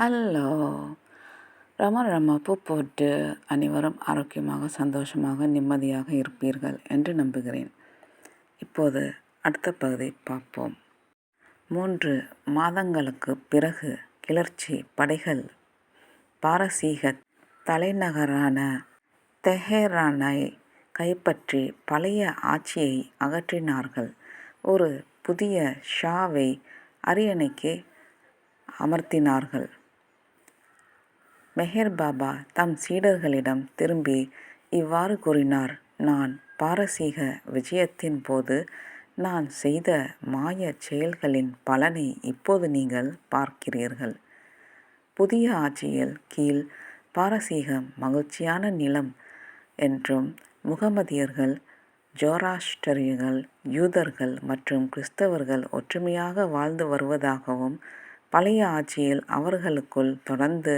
Hello ரம ரம பூ போட்டு அனைவரும் ஆரோக்கியமாக சந்தோஷமாக நிம்மதியாக இருப்பீர்கள் என்று நம்புகிறேன். இப்போது அடுத்த பகுதி பார்ப்போம். மூன்று மாதங்களுக்கு பிறகு கிளர்ச்சி படைகள் பாரசீக தலைநகரான தெஹரானை கைப்பற்றி பழைய ஆட்சியை அகற்றினார்கள். ஒரு புதிய ஷாவை அரியணைக்கு அமர்த்தினார்கள். மெஹர் பாபா தம் சீடர்களிடம் திரும்பி இவ்வாறு கூறினார் நான் பாரசீக விஜயத்தின் போது நான் செய்த மாய செயல்களின் பலனை இப்போது நீங்கள் பார்க்கிறீர்கள். புதிய ஆட்சியில் கீழ் பாரசீகம் மகிழ்ச்சியான நிலம் என்றும் முகமதியர்கள் ஜோராஷ்டரியர்கள் யூதர்கள் மற்றும் கிறிஸ்தவர்கள் ஒற்றுமையாக வாழ்ந்து வருவதாகவும் பழைய ஆட்சியில் அவர்களுக்குள் தொடர்ந்து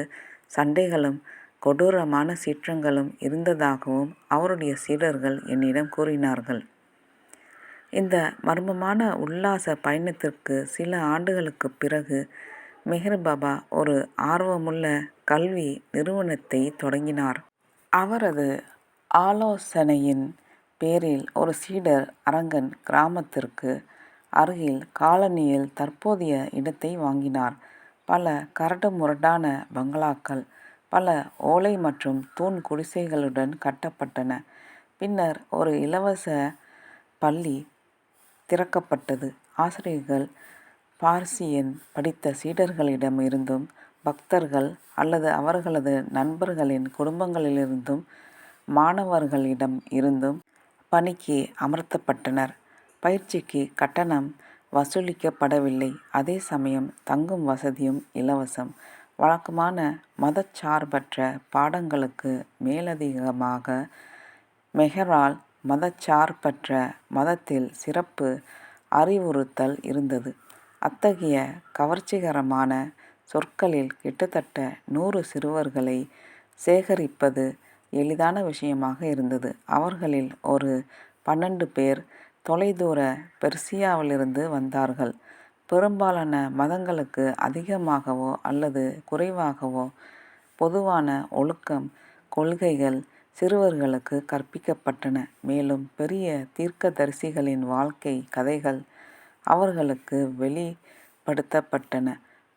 சண்டைகளும் கொடூரமான சீற்றங்களும் இருந்ததாகவும் அவருடைய சீடர்கள் என்னிடம் கூறினார்கள். இந்த மர்மமான உல்லாச பயணத்திற்கு சில ஆண்டுகளுக்குப் பிறகு மெஹர் பாபா ஒரு ஆர்வமுள்ள கல்வி நிறுவனத்தை தொடங்கினார். அவரது ஆலோசனையின் பேரில் ஒரு சீடர் அரங்கன் கிராமத்திற்கு அருகில் காலனியில் தற்போதைய இடத்தை வாங்கினார். பல கரடு முரடான பங்களாக்கள் பல ஓலை மற்றும் தூண் குடிசைகளுடன் கட்டப்பட்டன. பின்னர் ஒரு இலவச பள்ளி திறக்கப்பட்டது. ஆசிரியர்கள் பார்சியன் படித்த சீடர்களிடம் இருந்தும் பக்தர்கள் அல்லது அவர்களது நண்பர்களின் குடும்பங்களிலிருந்தும் மாணவர்களிடம் இருந்தும் பணிக்கு அமர்த்தப்பட்டனர். பயிற்சிக்கு கட்டணம் வசூலிக்கப்படவில்லை. அதே சமயம் தங்கும் வசதியும் இலவசம். வழக்கமான மதச்சார்பற்ற பாடங்களுக்கு மேலதிகமாக மெஹரால் மதச்சார்பற்ற மதத்தில் சிறப்பு அறிவுறுத்தல் இருந்தது. அத்தகைய கவர்ச்சிகரமான சொற்களில் கிட்டத்தட்ட நூறு சிறுவர்களை சேகரிப்பது எளிதான விஷயமாக இருந்தது. அவர்களில் ஒரு பன்னெண்டு பேர் தொலைதூர பெர்சியாவிலிருந்து வந்தார்கள். பெரும்பாலான மதங்களுக்கு அதிகமாகவோ அல்லது குறைவாகவோ பொதுவான ஒழுக்கம் கொள்கைகள் சிறுவர்களுக்கு கற்பிக்கப்பட்டன. மேலும் பெரிய தீர்க்கதரிசிகளின் வாழ்க்கை கதைகள் அவர்களுக்கு வெளிப்படுத்தப்பட்டன.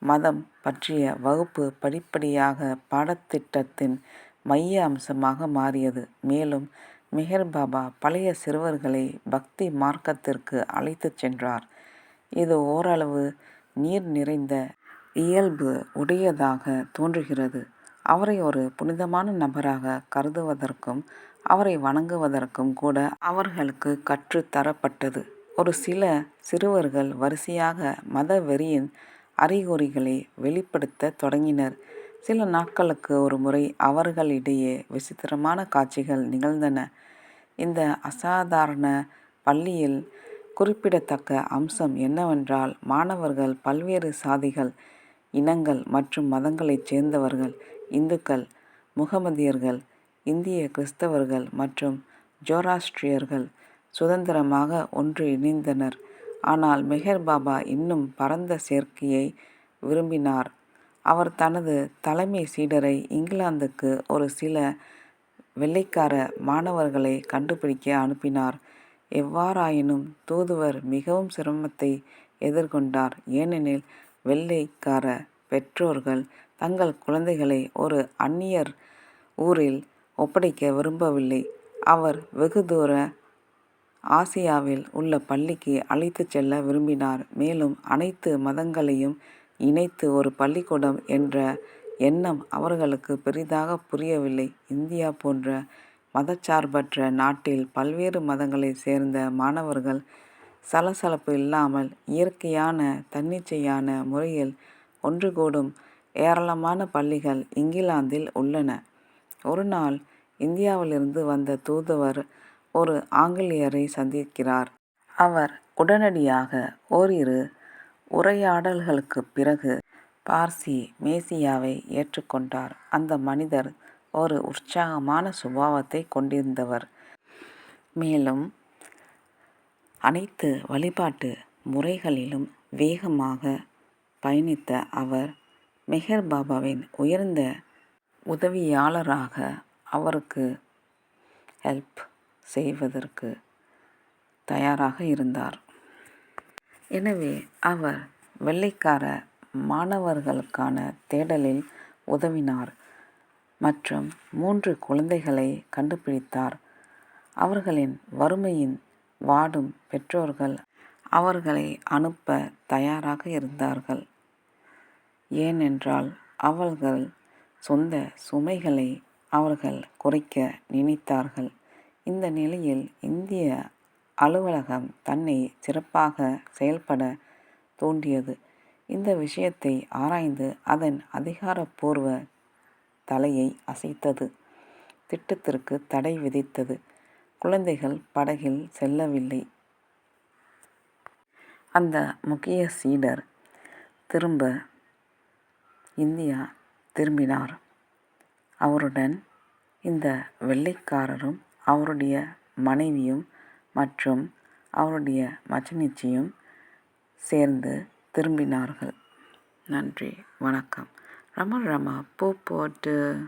மதம் பற்றிய வகுப்பு படிப்படியாக பாடத்திட்டத்தின் மைய அம்சமாக மாறியது. மேலும் மெஹர் பாபா பழைய சிறுவர்களை பக்தி மார்க்கத்திற்கு அழைத்துச் சென்றார். இது ஓரளவு நீர் நிறைந்த இயல்பு உடையதாக தோன்றுகிறது. அவரை ஒரு புனிதமான நபராக கருதுவதற்கும் அவரை வணங்குவதற்கும் கூட அவர்களுக்கு கற்றுத்தரப்பட்டது ஒரு சில சிறுவர்கள் வரிசையாக மத வெறியின் அறிகுறிகளை வெளிப்படுத்த தொடங்கினர். சில நாட்களுக்கு ஒரு முறை அவர்களிடையே விசித்திரமான காட்சிகள் நிகழ்ந்தன. இந்த அசாதாரண பள்ளியில் குறிப்பிடத்தக்க அம்சம் என்னவென்றால் மாணவர்கள் பல்வேறு சாதிகள் இனங்கள் மற்றும் மதங்களைச் சேர்ந்தவர்கள் இந்துக்கள் முகமதியர்கள் இந்திய கிறிஸ்தவர்கள் மற்றும் ஜோராஸ்ட்ரியர்கள் சுதந்திரமாக ஒன்று இணைந்தனர். ஆனால் மெஹர் பாபா இன்னும் பரந்த சேர்க்கையை விரும்பினார். அவர் தனது தலைமை சீடரை இங்கிலாந்துக்கு ஒரு சில வெள்ளைக்கார மாணவர்களை கண்டுபிடிக்க அனுப்பினார். எவ்வாறாயினும் தூதுவர் மிகவும் சிரமத்தை எதிர்கொண்டார். ஏனெனில் வெள்ளைக்கார பெற்றோர்கள் தங்கள் குழந்தைகளை ஒரு அந்நியர் ஊரில் ஒப்படைக்க விரும்பவில்லை. அவர் வெகு தூர ஆசியாவில் உள்ள பள்ளிக்கு அழைத்துச் செல்ல விரும்பினார். மேலும் அனைத்து மதங்களையும் இணைத்து ஒரு பள்ளிக்கூடம் என்ற எண்ணம் அவர்களுக்கு பெரிதாக புரியவில்லை. இந்தியா போன்ற மதச்சார்பற்ற நாட்டில் பல்வேறு மதங்களைச் சேர்ந்த மாணவர்கள் சலசலப்பு இல்லாமல் இயற்கையான தன்னிச்சையான முறையில் ஒன்று கூடும் ஏராளமான பள்ளிகள் இங்கிலாந்தில் உள்ளன. ஒரு நாள் இந்தியாவிலிருந்து வந்த தூதுவர் ஒரு ஆங்கிலேயரை சந்திக்கிறார். அவர் உடனடியாக ஓரிரு உரையாடல்களுக்குப் பிறகு பார்சி மேசியாவை ஏற்றுக்கொண்டார். அந்த மனிதர் ஒரு உற்சாகமான சுபாவத்தை கொண்டிருந்தவர். மேலும் அனைத்து வழிபாட்டு முறைகளிலும் வேகமாக பயணித்த அவர் மெஹர் பாபாவின் உயர்ந்த உதவியாளராக அவருக்கு ஹெல்ப் செய்வதற்கு தயாராக இருந்தார். எனவே அவர் வெள்ளைக்கார மாணவர்களுக்கான தேடலில் உதவினார் மற்றும் மூன்று குழந்தைகளை கண்டுபிடித்தார். அவர்களின் வறுமையின் வாடும் பெற்றோர்கள் அவர்களை அனுப்ப தயாராக இருந்தார்கள். ஏனென்றால் அவர்கள் சொந்த சுமைகளை அவர்கள் குறைக்க நினைத்தார்கள். இந்த நிலையில் இந்திய அலுவலகம் தன்னை சிறப்பாக செயல்பட தூண்டியது இந்த விஷயத்தை ஆராய்ந்து அதன் அதிகாரப்பூர்வ தலையை அசைத்தது. திட்டத்திற்கு தடை விதித்தது. குழந்தைகள் படகில் செல்லவில்லை. அந்த முக்கிய சீடர் திரும்ப இந்தியா திரும்பினார். அவருடன் இந்த வெள்ளைக்காரரும் அவருடைய மனைவியும் மற்றும் அவருடைய மச்சினிச்சியும் சேர்ந்து திரும்பினார்கள். நன்றி. வணக்கம். ரம ரம பூ போட்டு.